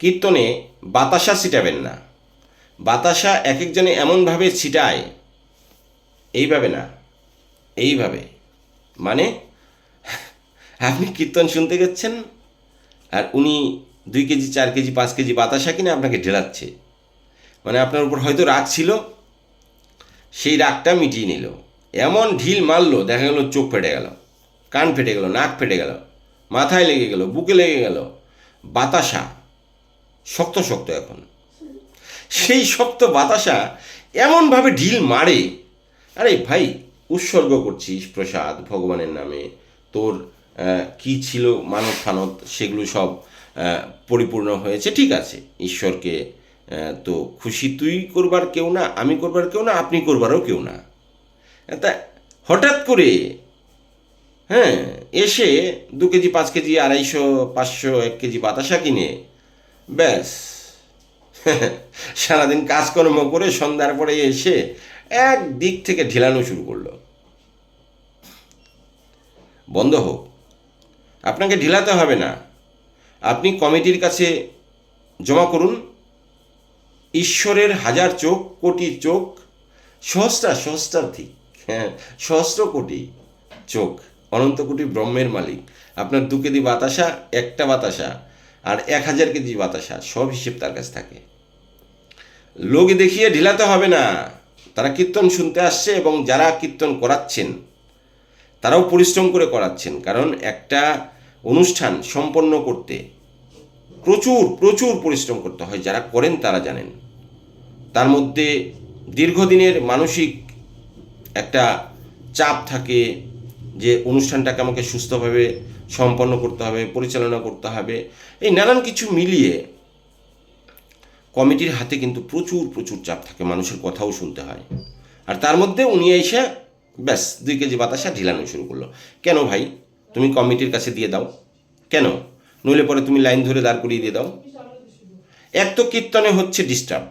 কীর্তনে বাতাসা ছিটাবেন না। বাতাসা এক একজনে এমনভাবে ছিটায়, এইভাবে না, এইভাবে। মানে আপনি কীর্তন শুনতে গেছেন আর উনি দুই কেজি, চার কেজি, পাঁচ কেজি বাতাসা কিনে আপনাকে ঢেলাচ্ছে। মানে আপনার উপর হয়তো রাগ ছিল, সেই রাগটা মিটিয়ে নিল। এমন ঢিল মারলো, দেখা গেল চোখ ফেটে গেল, কান ফেটে গেল, নাক ফেটে গেল, মাথায় লেগে গেল, বুকে লেগে গেল। বাতাসা শক্ত শক্ত এখন। সেই শক্ত বাতাসা এমনভাবে ঢিল মারে, আরে ভাই, উৎসর্গ করছিস প্রসাদ ভগবানের নামে। তোর কি ছিল মানব ফানত সেগুলো সব পরিপূর্ণ হয়েছে, ঠিক আছে। ঈশ্বরকে তো খুশি তুই করবার কেউ না, আমি করবার কেউ না, আপনি করবারও কেউ না। তা হঠাৎ করে হ্যাঁ এসে দু কেজি, পাঁচ কেজি, আড়াইশো, পাঁচশো, এক কেজি বাতাসা কিনে ব্যাস। সারাদিন কাজকর্ম করে সন্ধ্যার পরে এসে এক দিক থেকে ঢিলানো শুরু করল। বন্ধ হোক, আপনাকে ঢিলাতে হবে না। আপনি কমিটির কাছে জমা করুন। ঈশ্বরের হাজার চোখ, কোটি চোখ, সহস্রা সহস্রাধিক হ্যাঁ সহস্র কোটি চোখ, অনন্ত কোটি ব্রহ্মের মালিক। আপনার দু কেজি বাতাসা, একটা বাতাসা। আর এক হাজার কেজি বাতাসা, সব হিসেব তার কাছে থাকে। লোক দেখিয়ে ঢিলাতে হবে না। তারা কীর্তন শুনতে আসছে এবং যারা কীর্তন করাচ্ছেন, তারাও পরিশ্রম করে করাচ্ছেন, কারণ একটা অনুষ্ঠান সম্পন্ন করতে প্রচুর প্রচুর পরিশ্রম করতে হয়। যারা করেন তারা জানেন। তার মধ্যে দীর্ঘদিনের মানসিক একটা চাপ থাকে যে অনুষ্ঠানটাকে আমাকে সুস্থভাবে সম্পন্ন করতে হবে, পরিচালনা করতে হবে, এই নানান কিছু মিলিয়ে কমিটির হাতে কিন্তু প্রচুর প্রচুর চাপ থাকে, মানুষের কথাও শুনতে হয়। আর তার মধ্যে উনি এসে ব্যাস, দুই কেজি বাতাসা ঢিলানো শুরু করল। কেন ভাই? তুমি কমিটির কাছে দিয়ে দাও। কেন? নইলে পরে তুমি লাইন ধরে দাঁড় করিয়ে দিয়ে দাও। এক তো কীর্তনে হচ্ছে ডিস্টার্ব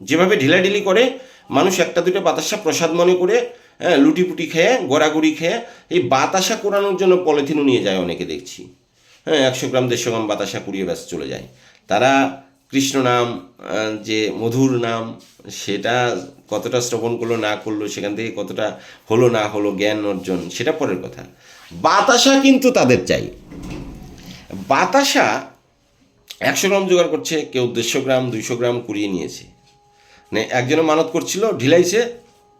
যেভাবে ঢিলাঢিলি করে, মানুষ একটা দুটো বাতাসা প্রসাদ মনে করে হ্যাঁ লুটিপুটি খেয়ে, গড়াগড়ি খেয়ে, এই বাতাসা কোরানোর জন্য পলিথিনও নিয়ে যায় অনেকে দেখছি। হ্যাঁ একশো গ্রাম, দেড়শো গ্রাম বাতাসা কুড়িয়ে ব্যাস চলে যায়। তারা কৃষ্ণ নাম যে মধুর নাম, সেটা কতটা শ্রবণ করল, না করল, সেখান থেকে কতটা হলো, না হলো, জ্ঞান অর্জন, সেটা পরের কথা। বাতাসা কিন্তু তাদের চাই। বাতাসা একশো গ্রাম জোগাড় করছে, কেউ দেড়শো গ্রাম, দুইশো গ্রাম কুড়িয়ে নিয়েছে। মানে একজনে মানত করছিল, ঢিলাইছে,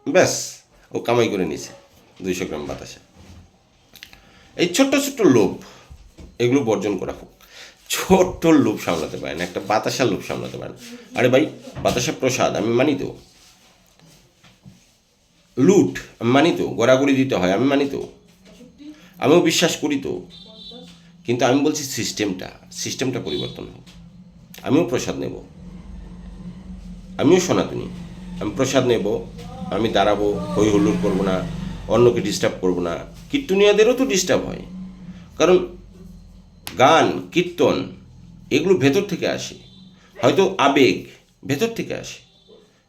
ব্যাস। ও কামাই করে নিয়েছে দুইশো গ্রাম বাতাসা। এই ছোট্ট ছোট্ট লোভ, এগুলো বর্জন করা হোক। ছোট্ট লোভ সামলাতে পারেন, একটা বাতাসার লোভ সামলাতে পারেন। আরে ভাই বাতাসা প্রসাদ, আমি মানি তো। লুট, আমি মানি তো। গড়াগড়ি দিতে হয়, আমি মানি তো। আমিও বিশ্বাস করি তো। কিন্তু আমি বলছি সিস্টেমটা সিস্টেমটা পরিবর্তন হোক। আমিও প্রসাদ নেব। আমিও সনাতনী। আমি প্রসাদ নেব। আমি দাঁড়াবো হই হুল্লোড় করব না, অন্যকে ডিস্টার্ব করব না। কীর্তনীয়দেরও তো ডিস্টার্ব হয়। কারণ গান, কীর্তন, এগুলো ভেতর থেকে আসে। হয়তো আবেগ ভেতর থেকে আসে।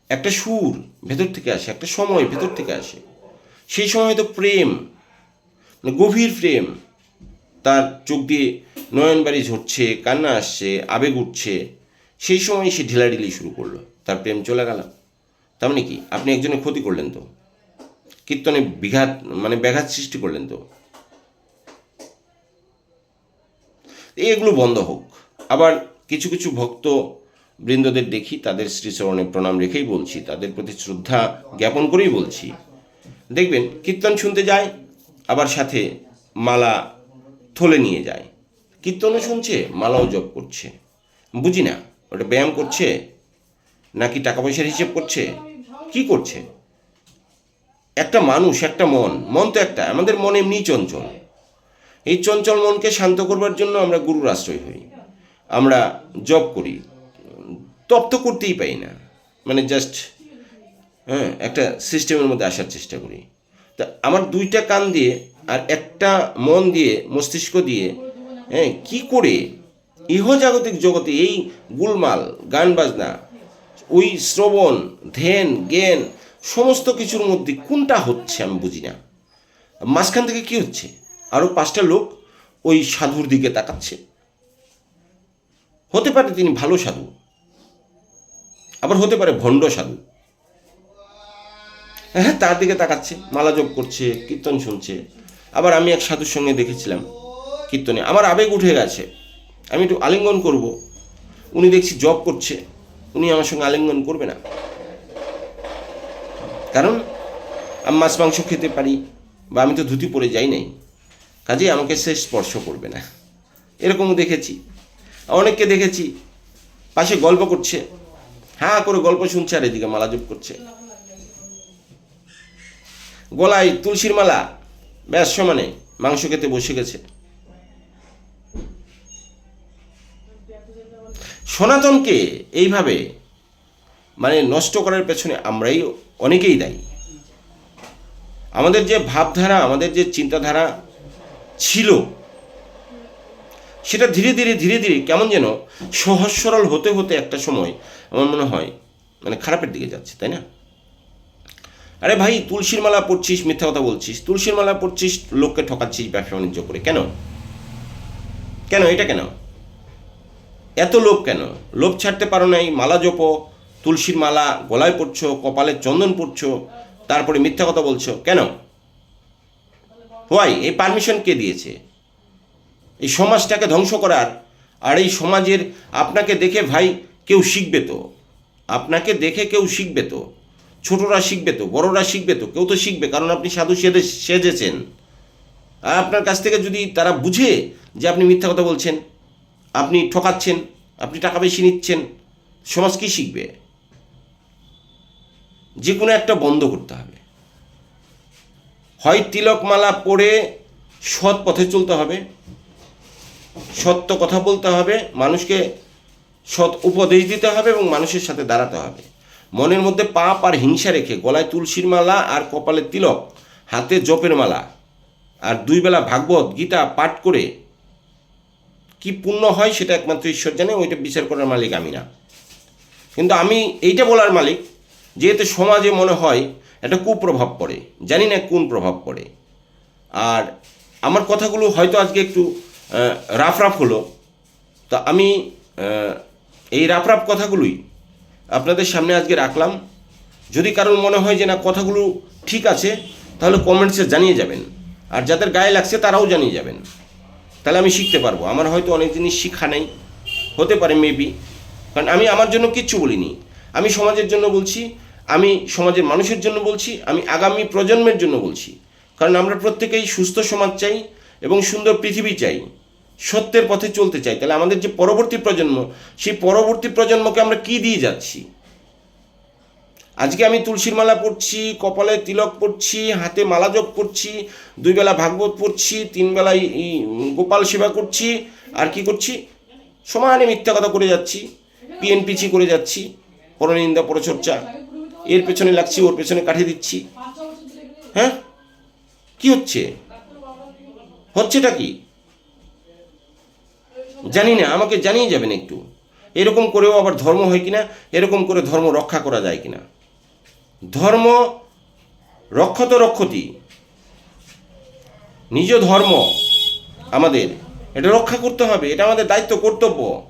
একটা সুর ভেতর থেকে আসে, একটা সময় ভেতর থেকে আসে। সেই সময় হয়তো প্রেম মানে গভীর প্রেম, তার চোখ দিয়ে নয়নবাড়ি ঝরছে, কান্না আসছে, আবেগ উঠছে। সেই সময় সে ঢিলাঢিলি শুরু করল, তার প্রেম চলে গেল। তার মানে কি? আপনি একজনের ক্ষতি করলেন তো। কীর্তনে বিঘাত মানে ব্যাঘাত সৃষ্টি করলেন তো। এগুলো বন্ধ হোক। আবার কিছু কিছু ভক্ত বৃন্দদের দেখি, তাদের শ্রীচরণে প্রণাম রেখেই বলছি, তাদের প্রতি শ্রদ্ধা জ্ঞাপন করেই বলছি। দেখবেন, কীর্তন শুনতে যায়, আবার সাথে মালা থলে নিয়ে যায়। কীর্তনও শুনছে, মালাও জপ করছে। বুঝি না, ওটা ব্যায়াম করছে, নাকি টাকা পয়সার হিসেব করছে? কি করছে? একটা মানুষ, একটা মন মন তো একটা, আমাদের মন এমনি চঞ্চল। এই চঞ্চল মনকে শান্ত করবার জন্য আমরা গুরুর আশ্রয় হই। আমরা জব করি। তপ তো করতেই পাই না। মানে জাস্ট হ্যাঁ একটা সিস্টেমের মধ্যে আসার চেষ্টা করি। তা আমার দুইটা কান দিয়ে আর একটা মন দিয়ে, মস্তিষ্ক দিয়ে হ্যাঁ কী করে ইহজাগতিক জগতে এই গুলমাল, গান বাজনা ওই শ্রবণ, ধ্যান, জ্ঞান, সমস্ত কিছুর মধ্যে কোনটা হচ্ছে আমি বুঝি না। মাঝখান থেকে কি হচ্ছে? আরও পাঁচটা লোক ওই সাধুর দিকে তাকাচ্ছে। হতে পারে তিনি ভালো সাধু, আবার হতে পারে ভণ্ড সাধু। হ্যাঁ তার দিকে তাকাচ্ছে, মালা জপ করছে, কীর্তন শুনছে। আবার আমি এক সাধুর সঙ্গে দেখেছিলাম কীর্তনে। আমার আবেগ উঠে গেছে। আমি একটু আলিঙ্গন করব। উনি দেখছি জব করছে। উনি আমার সঙ্গে আলিঙ্গন করবে না। কারণ আমি মাছ মাংস খেতে পারি বা আমি তো ধুতি পরে যাই নাই। কাজেই আমাকে সে স্পর্শ করবে না। এরকমও দেখেছি। অনেককে দেখেছি। পাশে গল্প করছে। হ্যাঁ করে গল্প শুনছে আর এদিকে মালা জপ করছে। গলায় তুলসীর মালা। ব্যাস সমানে মাংস খেতে বসে গেছে। সনাতনকে এইভাবে মানে নষ্ট করার পেছনে আমরাই অনেকেই দায়ী। আমাদের যে ভাবধারা, আমাদের যে চিন্তাধারা ছিল, সেটা ধীরে ধীরে ধীরে ধীরে কেমন যেন সহজ সরল হতে হতে একটা সময় আমার মনে হয় মানে খারাপের দিকে যাচ্ছে, তাই না? আরে ভাই, তুলসীর মালা পড়ছিস মিথ্যা কথা বলছিস, তুলসীর মালা পড়ছিস লোককে ঠকাচ্ছিস ব্যবসা বাণিজ্য করে। কেন? কেন? এটা কেন? এত লোভ কেন? লোভ ছাড়তে পারো নাই, মালা জপো, তুলসীর মালা, গলায় পড়ছো কপালে চন্দন পড়ছো তারপরে মিথ্যা কথা বলছো, কেন? হোয়াই এই পারমিশন কে দিয়েছে? এই সমাজটাকে ধ্বংস করার, আর এই সমাজের আপনাকে দেখে ভাই কেউ শিখবে তো। আপনাকে দেখে কেউ শিখবে তো। ছোটরা শিখবে তো, বড়রা শিখবে তো, কেউ তো শিখবে, কারণ আপনি সাধু সেজে, সেজেছেন। আর আপনার কাছ থেকে যদি তারা বুঝে যে আপনি মিথ্যা কথা বলছেন আপনি ঠকাচ্ছেন, আপনি টাকা বেশি নিচ্ছেন, সমাজ কী শিখবে? যে কোনো একটা বন্ধ করতে হবে। হয় তিলকমালা পরে সৎ পথে চলতে হবে, সত্য কথা বলতে হবে, মানুষকে সৎ উপদেশ দিতে হবে এবং মানুষের সাথে দাঁড়াতে হবে। মনের মধ্যে পাপ আর হিংসা রেখে গলায় তুলসীর মালা আর কপালে তিলক, হাতে জপের মালা, আর দুই বেলা ভাগবত, গীতা পাঠ করে কি পুণ্য হয় সেটা একমাত্র ঈশ্বর জানে ওইটা বিচার করার মালিক আমি না। কিন্তু আমি এইটা বলার মালিক যেহেতু সমাজে মনে হয় একটা কুপ্রভাব পড়ে জানি না কোন প্রভাব পড়ে। আর আমার কথাগুলো হয়তো আজকে একটু আহ, রাফ রাফ হলো। তা আমি এই রাফ রাফ কথাগুলোই আপনাদের সামনে আজকে রাখলাম। যদি কারোর মনে হয় যে না কথাগুলো ঠিক আছে তাহলে কমেন্টসে জানিয়ে যাবেন। আর যাদের গায়ে লাগছে তারাও জানিয়ে যাবেন। তাহলে আমি শিখতে পারব। আমার হয়তো অনেক জিনিস শিক্ষা নেই। হতে পারে মেবি কারণ আমি আমার জন্য কিচ্ছু বলিনি। আমি সমাজের জন্য বলছি, আমি সমাজের মানুষের জন্য বলছি, আমি আগামী প্রজন্মের জন্য বলছি। কারণ আমরা প্রত্যেকেই সুস্থ সমাজ চাই এবং সুন্দর পৃথিবী চাই। সত্যের পথে চলতে চাই। তাহলে আমাদের যে পরবর্তী প্রজন্ম, সেই পরবর্তী প্রজন্মকে আমরা কি দিয়ে যাচ্ছি? আজকে আমি তুলসীর মালা পড়ছি কপালে তিলক পড়ছি হাতে মালা জপ করছি, দুই বেলা ভাগবত পড়ছি, তিন এই গোপাল সেবা করছি, আর কি করছি? সমানে মিথ্যা কথা করে যাচ্ছি পিএনপিছি করে যাচ্ছি, পরনিন্দা পরচর্চা। এর পেছনে লাগছি, ওর পেছনে কাঠে দিচ্ছি। হ্যাঁ? কি হচ্ছে? হচ্ছেটা কি? জানি না, আমাকে জানিয়ে যাবেন একটু। এরকম করেও আবার ধর্ম হয় কিনা? এরকম করে ধর্ম রক্ষা করা যায় কিনা? ধর্ম রক্ষত রক্ষতি। নিজ ধর্ম আমাদের, এটা রক্ষা করতে হবে, এটা আমাদের দায়িত্ব, কর্তব্য।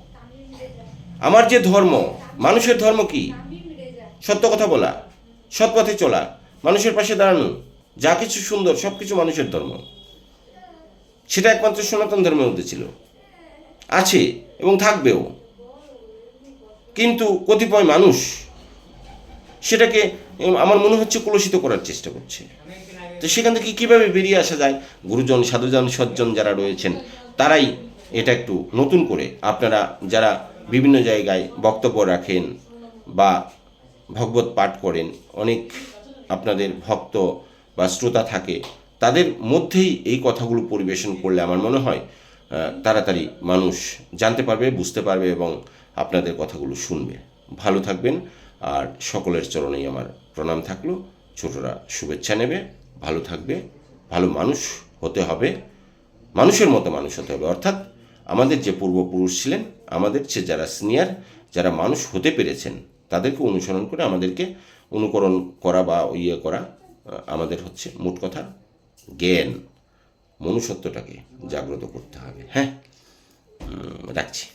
আমার যে ধর্ম, মানুষের ধর্ম কি? সত্য কথা বলা, সৎ পথে চলা, মানুষের পাশে দাঁড়ানো, যা কিছু সুন্দর সব কিছু মানুষের ধর্ম। সেটা একমাত্র সনাতন ধর্মের মধ্যে ছিল। আছে এবং থাকবেও। কিন্তু কতিপয় মানুষ সেটাকে আমার মনে হচ্ছে কলুষিত করার চেষ্টা করছে। তো সেখান থেকে কীভাবে বেরিয়ে আসা যায়? গুরুজন, সাধুজন, সজ্জন যারা রয়েছেন, তারাই এটা একটু নতুন করে আপনারা যারা বিভিন্ন জায়গায় বক্তব্য রাখেন বা ভগবত পাঠ করেন, অনেক আপনাদের ভক্ত বা শ্রোতা থাকে, তাদের মধ্যেই এই কথাগুলো পরিবেশন করলে আমার মনে হয় তাড়াতাড়ি মানুষ জানতে পারবে, বুঝতে পারবে এবং আপনাদের কথাগুলো শুনবে। ভালো থাকবেন। আর সকলের চরণেই আমার প্রণাম থাকল। ছোটরা শুভেচ্ছা নেবে, ভালো থাকবে, ভালো মানুষ হতে হবে, মানুষের মতো মানুষ হতে হবে। অর্থাৎ আমাদের যে পূর্বপুরুষ ছিলেন, আমাদের চেয়ে যারা সিনিয়র যারা মানুষ হতে পেরেছেন, তাদেরকে অনুসরণ করে আমাদেরকে অনুকরণ করা বা ইয়ে করা আমাদের হচ্ছে মোট কথা জ্ঞান। মনুষ্যত্বটাকে জাগ্রত করতে হবে। হ্যাঁ? রাখছি।